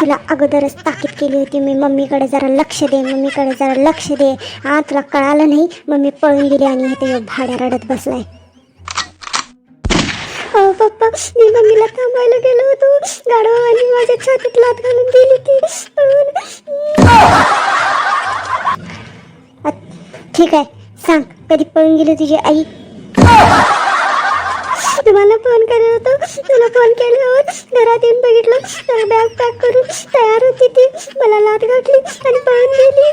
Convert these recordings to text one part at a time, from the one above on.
तुला अगोदरच ताकीद केली होती मी मम्मीकडे जरा लक्ष दे मम्मीकडे जरा लक्ष दे. हा तुला कळालं नाही? मम्मी पळून गेली आणि हे ह्यो भाड्या रडत बसलाय. अहो पप्पा मी मम्मीला थांबायला गेलो होतो. गाडवानी माझ्या छातीत लात घालून दिली ती. ठीक आहे सांग. कधी पळून गेली तुझी आई? तुम्हाला फोन केला होता. तुला फोन केल्यावर घरात येऊन बघितलं. तर बॅग पॅक करून तयार होती ती. मला लात घातली आणि पळून गेली.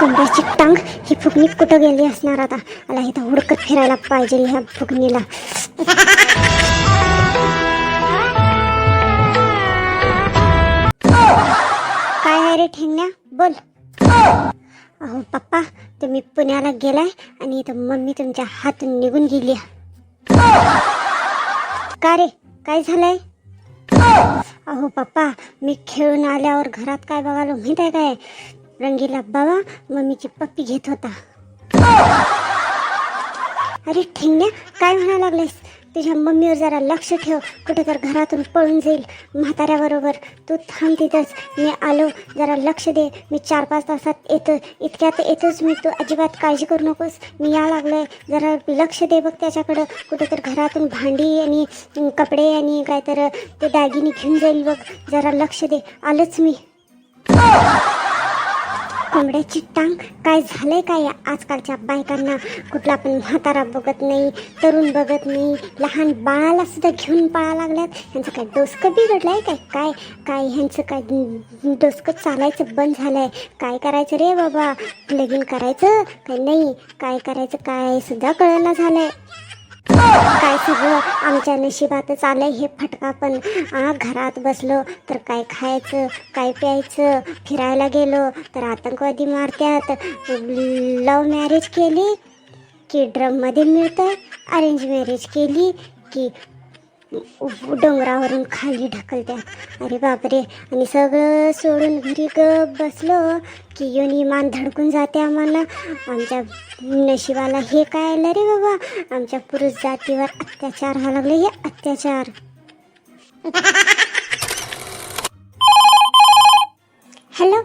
कोंबड्याची टांग ही फुगणी कुठं गेली असणार आता? मला इथं हुडकत फिरायला पाहिजे ह्या फुगणीला. काय आहे रे ठेंगण्या? बोल. अहो पप्पा तुम्ही पुण्याला गेलाय आणि इथं मम्मी तुमच्या हातून निघून गेली. का रे? काय झालंय? अहो पप्पा मी खेळून आल्यावर घरात काय बघालो माहीत आहे काय? रंगीला बाबा मम्मीची पप्पी घेत होता. अरे ठेंग्या काय म्हणा लागलेस तुझ्या मम्मीवर जरा लक्ष ठेव. कुठे तर घरातून पळून जाईल. म्हाताऱ्याबरोबर तू थांब तिथंच. मी आलो. जरा लक्ष दे. मी चार पाच तासात येतो इतक्यात येतोच मी. तू अजिबात काळजी करू नकोस. मी या आहे जरा लक्ष दे बघ त्याच्याकडं. कुठं तर घरातून भांडी आणि कपडे आणि काय तर ते दागिने घेऊन जाईल बघ. जरा लक्ष दे. आलोच मी. कोंबड्याची टांग काय झालंय काय आजकालच्या बायकांना? कुठला पण म्हातारा बघत नाही तरुण बघत नाही लहान बाळाला सुद्धा घेऊन पळा लागल्यात. ह्यांचं काय डोसकं बिघडलंय काय? काय काय ह्यांचं काय डोसकं चालायचं बंद झालंय? काय करायचं रे बाबा? लगीन करायचं? काय नाही? काय करायचं काय सुद्धा कळना झालंय. काय सगळं आमच्या नशिबातच आलंय हे फटका पण. आ घरात बसलो तर काय खायचं काय प्यायचं फिरायला गेलो तर आतंकवादी मारत्यात. लव मॅरेज केली की ड्रममध्ये मिळतं अरेंज मॅरेज केली की डोंगरावरून खाली ढकलत्यात अरे बापरे आणि सगळं सोडून घरी ग बसलो की येऊन मान धडकून जाते आम्हाला. आमच्या नशिबाला हे काय आलं रे बाबा? आमच्या पुरुष जातीवर अत्याचार व्हायला लागले हे अत्याचार. हॅलो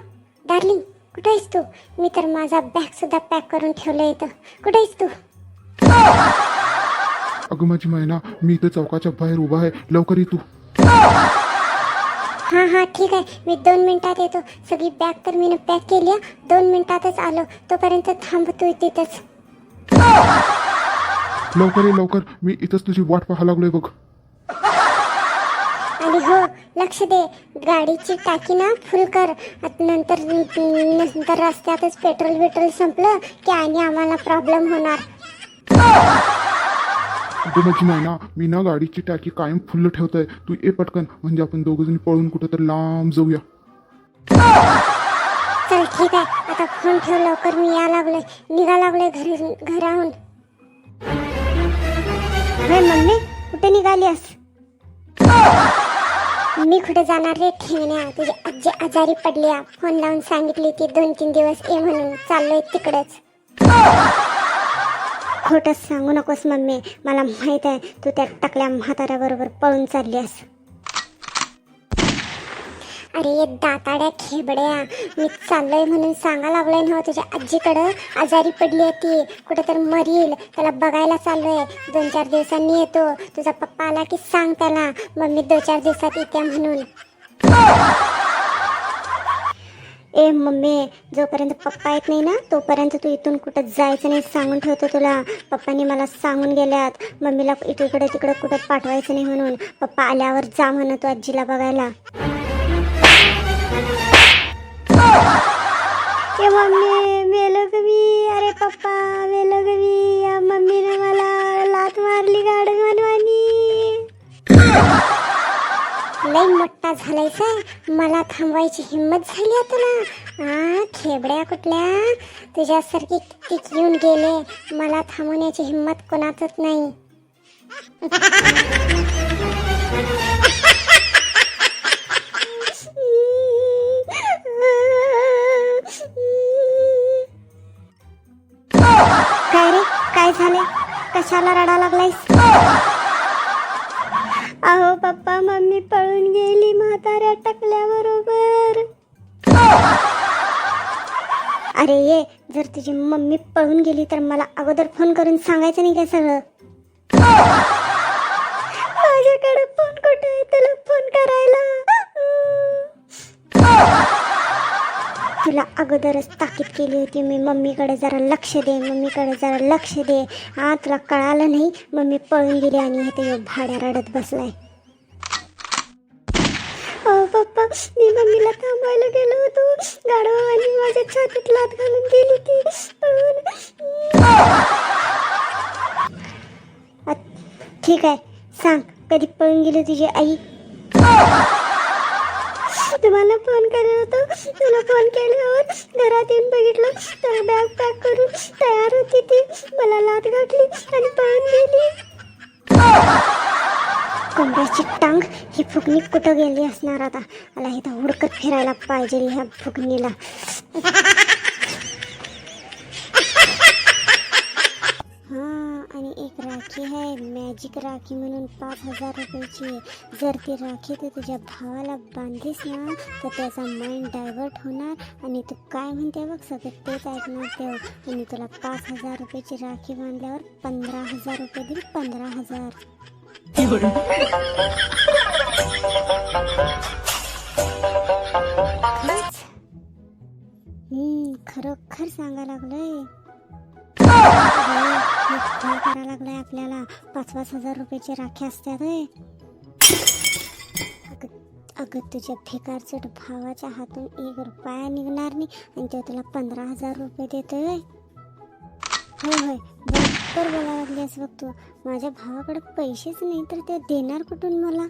डार्लिंग कुठे आहेस तू? मी तर माझा बॅग सुद्धा पॅक करून ठेवलं इथं. कुठे आहेस तू? अगं माझी मैना मी इथं चौकाच्या बाहेर उभा आहे. लवकर ये तू. हां हां ठीक आहे. मी दोन मिनिटात येतो. सगळी बॅग तर मी पॅक केली आहे. दोन मिनिटातच आलो. तोपर्यंत थांबतोय तिथंच लवकर ये लवकर. मी इथंच तुझी वाट पाहा लागलोय बघ. आणि हो लक्ष दे. गाडीची टाकी ना फुल कर. आत नंतर नंतर रस्त्यातच पेट्रोल बिट्रोल संपलं की आणि आम्हाला प्रॉब्लेम होणार. अगं मैना मी ना गाडीची टाकी कायम फुल्ल ठेवतोय. तू ये पटकन. म्हणजे आपण दोघ जणी पळून कुठं तर लांब जाऊया. चल ठीक आहे. आता फोन ठेव लवकर. मी या लागलोय. निघा लागलोय घरी घराहून. होय मम्मी कुठे निघालीस मी कुठे जाणार रे? ठेवण्या. तुझी आजी आजारी पडली फोन लावून सांगितली ती दोन तीन दिवस ये म्हणून. चाललोय तिकडेच. खोटंच सांगू नकोस मम्मी. मला माहीत आहे तू त्या टकल्या म्हाताऱ्याबरोबर पळून चालली आहेस. अरे दाताड्या खेबड्या. मी चाललोय म्हणून सांगा लागलोय ना हो, तुझ्या आजीकडं. आजारी पडली आहे ती. कुठं तर मरील. त्याला बघायला चाललोय. दोन चार दिवसांनी येतो. तुझा पप्पा आला की सांग त्याला. मम्मी दोन चार दिवसात येत्या म्हणून. ए मम्मी जोपर्यंत पप्पा येत नाही ना तोपर्यंत तू इथून कुठं जायचं नाही सांगून ठेवतो तुला. पप्पांनी मला सांगून गेल्यात. मम्मीला इकडे तिकडे कुठं पाठवायचं नाही म्हणून. पप्पा आल्यावर जा म्हणतो आजीला बघायला. ए मम्मी मेलो ग मी? अरे पप्पा मेलो लई मोठा झालायचा मला थांबवायची हिंमत झाली आता तुला आ खेबड्या कुठल्या? तुझ्यासारखी किती येऊन गेले. मला थांबवण्याची हिंमत कोणाचच नाही. काय रे? काय झाले कशाला रडा लागलायस? अहो पप्पा मम्मी पळून गेली म्हाताऱ्या टाकल्याबरोबर अरे ये जर तुझी मम्मी पळून गेली तर मला अगोदर फोन करून सांगायचं नाही काय सगळं? तुला अगोदरच ताकीद केली होती. मी मम्मीकडे जरा लक्ष दे मम्मीकडे जरा लक्ष दे. हा तुला कळालं नाही? मम्मी पळून गेली आणि इथे ह्यो भाड्या रडत बसलाय. अहो पप्पा मी मम्मीला थांबायला गेलो होतो. गाडवा आणि माझ्या छातीत लात घालून गेली ती पळून. ठीक आहे. सांग कधी पळून गेली तुझी आई? तुम्हाला फोन केला होता. तुला फोन केल्यावर घरात येऊन बघितलं. तर बॅग पॅक करून तयार होती ती. मला लात घातली आणि पळून गेली कोंबड्याची टांग ही फुगणी कुठं गेली असणार आता? मला इथं हुडकत फिरायला पाहिजे ह्या फुगणीला. राखी आहे मॅजिक राखी म्हणून पाच हजार रुपयाची आहे. जर ती राखी तू तुझ्या भावाला बांधलीस ना तर त्याचा माइंड डायव्हर्ट होणार. आणि तू काय म्हणते बघ सगळं तेच ऐकणार तेव्हा हो. आणि तुला पाच हजार रुपयाची राखी बांधल्यावर पंधरा हजार रुपये देईल पंधरा हजार. खरोखर सांगा लागलोय. अरे, हे काय लागलाय आपल्याला. पाच पाच हजार रुपयाची राखी असतात अगं अगं तुझ्या भिकारचट भावाच्या हातून एक रुपया निघणार नाही आणि तो तुला पंधरा हजार रुपये देतोय होय. होय होय. बरोबर बोला लागलीस बघ तू. माझ्या भावाकडे पैसेच नाही तर ते देणार कुठून मला?